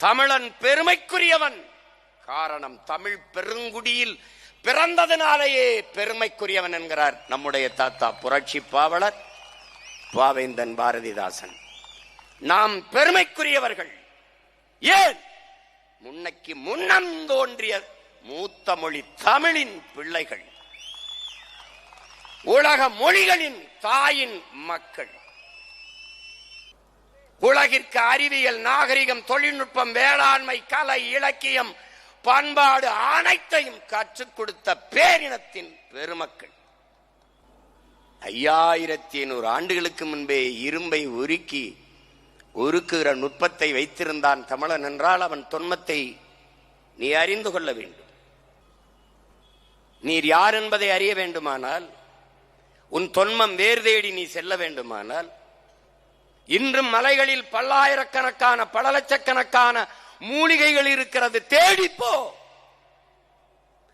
தமிழன் பெருமைக்குரியவன். காரணம் தமிழ் பெருங்குடியில் பிறந்ததினாலேயே பெருமைக்குரியவன் என்கிறார் நம்முடைய தாத்தா புரட்சி பாவலர் பாவேந்தன் பாரதிதாசன். நாம் பெருமைக்குரியவர்கள். ஏன்? முன்னைக்கு முன்னம் தோன்றிய மூத்த மொழி தமிழின் பிள்ளைகள். உலக மொழிகளின் தாயின் மக்கள். உலகிற்கு அறிவியல் நாகரிகம் தொழில்நுட்பம் வேளாண்மை கலை இலக்கியம் பண்பாடு அனைத்தையும் கற்றுக் கொடுத்த பேரினத்தின் பெருமக்கள். ஐயாயிரத்தி ஐநூறு ஆண்டுகளுக்கு முன்பே இரும்பை உருக்கி உருக்குகிற நுட்பத்தை வைத்திருந்தான் தமிழன் என்றால் அவன் தொன்மத்தை நீ அறிந்து கொள்ள வேண்டும். நீர் யார் என்பதை அறிய வேண்டுமானால் உன் தொன்மம் வேர் தேடி நீ செல்ல வேண்டுமானால் இன்றும் மலைகளில் பல்லாயிரக்கணக்கான பல லட்சக்கணக்கான மூலிகைகள் இருக்கிறது. தேடிப்போ.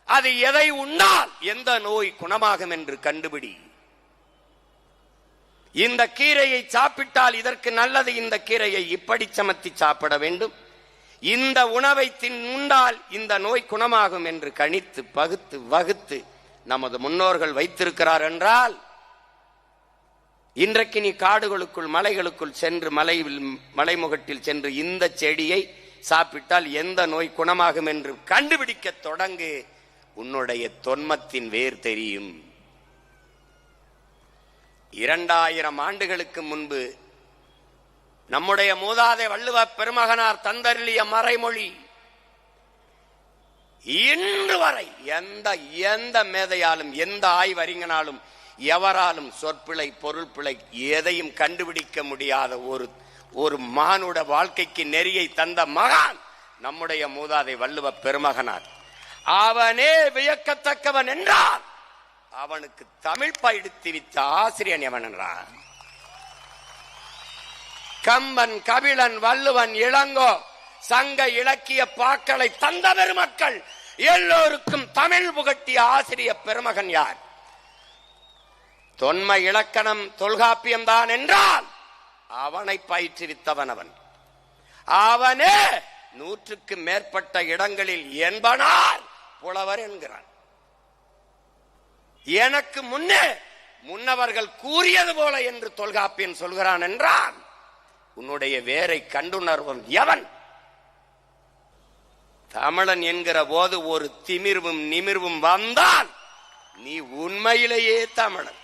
அது எதை உண்டால் எந்த நோய் குணமாகும் என்று கண்டுபிடி. இந்த கீரையை சாப்பிட்டால் இதற்கு நல்லது. இந்த கீரையை இப்படி சமத்தி சாப்பிட வேண்டும். இந்த உணவை தின் உண்டால் இந்த நோய் குணமாகும் என்று கணித்து பகுத்து வகுத்து நமது முன்னோர்கள் வைத்திருக்கிறார் என்றால் இன்றைக்கு நீ காடுகளுக்குள் மலைகளுக்குள் சென்று மலையில் மலைமுகட்டில் சென்று இந்த செடியை சாப்பிட்டால் எந்த நோய் குணமாகும் என்று கண்டுபிடிக்க தொடங்கு. உன்னுடைய தொன்மத்தின் வேர் தெரியும். இரண்டாயிரம் ஆண்டுகளுக்கு முன்பு நம்முடைய மூதாதை வள்ளுவ பெருமகனார் தந்தருளிய மறைமொழி இன்று வரை எந்த எந்த மேதையாலும் எந்த ஆய்வறிஞனாலும் எவராலும் சொற்பிழை பொருள் பிழை எதையும் கண்டுபிடிக்க முடியாத ஒரு ஒரு மானுட வாழ்க்கைக்கு நெறியை தந்த மகான் நம்முடைய மூதாதை வள்ளுவ பெருமகனார். அவனே வியக்கத்தக்கவன் என்றார் அவனுக்கு தமிழ் பயிடுத்தி வித்த ஆசிரியன் எவன் என்றான் கம்பன் கபிலன் வள்ளுவன் இளங்கோ சங்க இலக்கிய பாக்களை தந்த பெருமக்கள் எல்லோருக்கும் தமிழ் புகட்டிய ஆசிரிய பெருமகன் யார்? தொன்ம இலக்கணம் தொல்காப்பியம் தான் என்றால் அவனை பயிற்றுவித்தவன் அவன். அவனே நூற்றுக்கு மேற்பட்ட இடங்களில் என்பனார் புலவர் என்கிறான். எனக்கு முன்னே முன்னவர்கள் கூறியது போல என்று தொல்காப்பியன் சொல்கிறான் என்றான் உன்னுடைய வேரை கண்டுணர்வன் எவன்? தமிழன் என்கிற போது ஒரு திமிர்வும் நிமிர்வும் வந்தால் நீ உண்மையிலேயே தமிழன்.